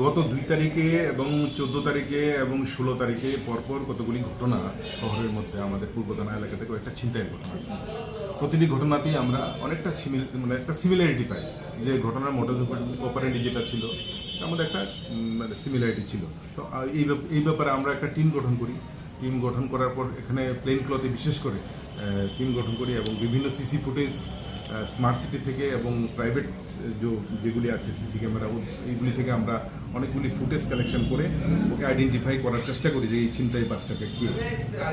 গত দুই তারিখে এবং চোদ্দ তারিখে এবং ষোলো তারিখে পরপর কতগুলি ঘটনা শহরের মধ্যে আমাদের পূর্ব থানা এলাকা থেকে একটা ছিনতাইয়ের ঘটনা। প্রতিটি ঘটনাতেই আমরা অনেকটা মানে একটা সিমিলারিটি পাই। যে ঘটনার মোটর অপারেন্টি যেটা ছিল মধ্যে একটা মানে সিমিলারিটি ছিল। তো এই এই ব্যাপারে আমরা একটা টিম গঠন করি। টিম গঠন করার পর এখানে প্লেন ক্লথে বিশেষ করে টিম গঠন করি এবং বিভিন্ন সিসি ফুটেজ স্মার্ট সিটি থেকে এবং প্রাইভেট যেগুলি আছে সিসি ক্যামেরা এইগুলি থেকে আমরা অনেকগুলি ফুটেজ কালেকশন করে ওকে আইডেন্টিফাই করার চেষ্টা করি যে এই চিন্তাই বাসটাকে কি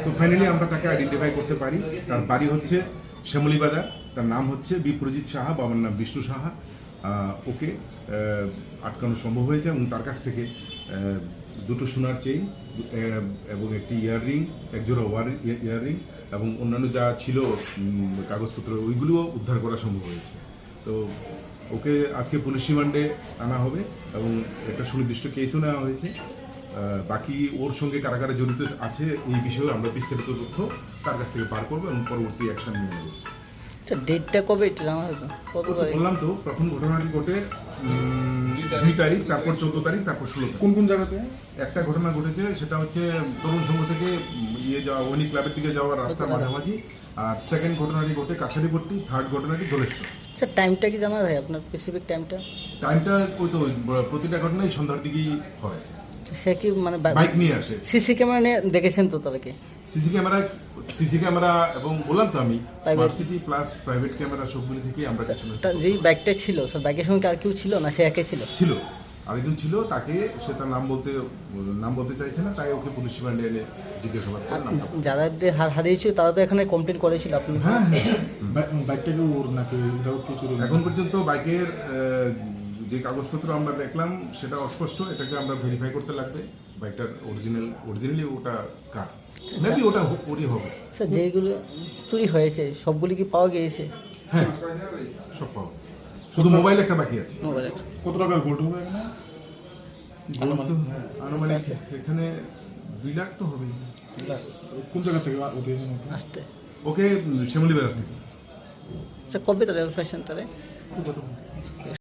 তো ফাইনালি আমরা তাকে আইডেন্টিফাই করতে পারি। তার বাড়ি হচ্ছে শ্যামলী বাজার তার নাম হচ্ছে বিপ্রজিৎ সাহা, বাবার নাম বিষ্ণু সাহা। ওকে আটকানো সম্ভব হয়েছে এবং তার কাছ থেকে দুটো সোনার চেইন এবং একটি ইয়াররিং একজোড়া ওয়ার ইয়াররিং এবং অন্যান্য যা ছিল কাগজপত্র, ওইগুলোও উদ্ধার করা সম্ভব হয়েছে। তো ওকে আজকে পুলিশ রিমান্ডে আনা হবে এবং একটা সুনির্দিষ্ট কেসও নেওয়া হয়েছে। বাকি ওর সঙ্গে কারা কারা জড়িত আছে, এই বিষয়ে আমরা বিস্তারিত তথ্য তার কাছ থেকে পার করব এবং পরবর্তী অ্যাকশন নিয়ে নেব। আচ্ছা ডেটটা কবে? একটু জানা হবে কত তারিখ? বললাম তো প্রথম ঘটনাটি ঘটে দুই তারিখ তারপর চোদ্দ তারিখ তারপর ষোলো কোন কোন জায়গাতে? একটা ঘটনা ঘটেছে সেটা হচ্ছে তরুণ সংঘ থেকে ইয়ে যাওয়া ওনি ক্লাবের দিকে যাওয়ার রাস্তা মাঝামাঝি। আর সেকেন্ড ঘটনাটি ঘটে কাছারিপট্টি থার্ড ঘটনাটি দোলেশ্বর আচ্ছা টাইমটা কি জানা যায় আপনার স্পেসিফিক টাইমটা টাইমটা ওই তো প্রতিটা ঘটনাই সন্ধ্যার দিকেই হয়। আচ্ছা, সে কি মানে বাইক নিয়ে আসে। সিসি ক্যামেরা নিয়ে দেখেছেন তো তাদেরকে সিসি ক্যামেরা সিসি ক্যামেরা এবং বললাম তো আমি smart city plus private camera সবগুলি থেকেই আমরা আচ্ছা, পেছনে তা যেই বাইকটা ছিল স্যার বাইকের সঙ্গে আর কেউ ছিল না? সে একে ছিল? ছিল। আরেকজন ছিল তাকে সে তার নাম বলতে নাম বলতে চাইছে না তাই ওকে পুলিশ রিমান্ডে এনে জিজ্ঞাসাবাদ। যারা হার হারিয়েছিল তারা তো এখানে কমপ্লেন করেছিল আপনি হ্যাঁ হ্যাঁ। বাইকটা কি ওর নাকি? এখন পর্যন্ত বাইকের যে কাগজপত্র আমরা দেখলাম সেটা অস্পষ্ট এটাকে আমরা ভেরিফাই করতে লাগবে বাইকটার অরিজিনাল অরিজিনালি ওটা কার? মেবি ওটা ওরই হবে। স্যার যেইগুলো চুরি হয়েছে সবগুলি কি পাওয়া গিয়েছে? হ্যাঁ। সব পাবো শুধু মোবাইল একটা বাকি আছে। মোবাইলে কত টাকার গোল্ড হবে এখানে? আনুমানিক এখানে দুই লাখ তো হবেই। কোন জায়গা থেকে উঠিয়েছেন আসতে। ওকে শ্যামলী বাজার থেকে। আচ্ছা কবে তাহলে ফ্যাশন তাহলে?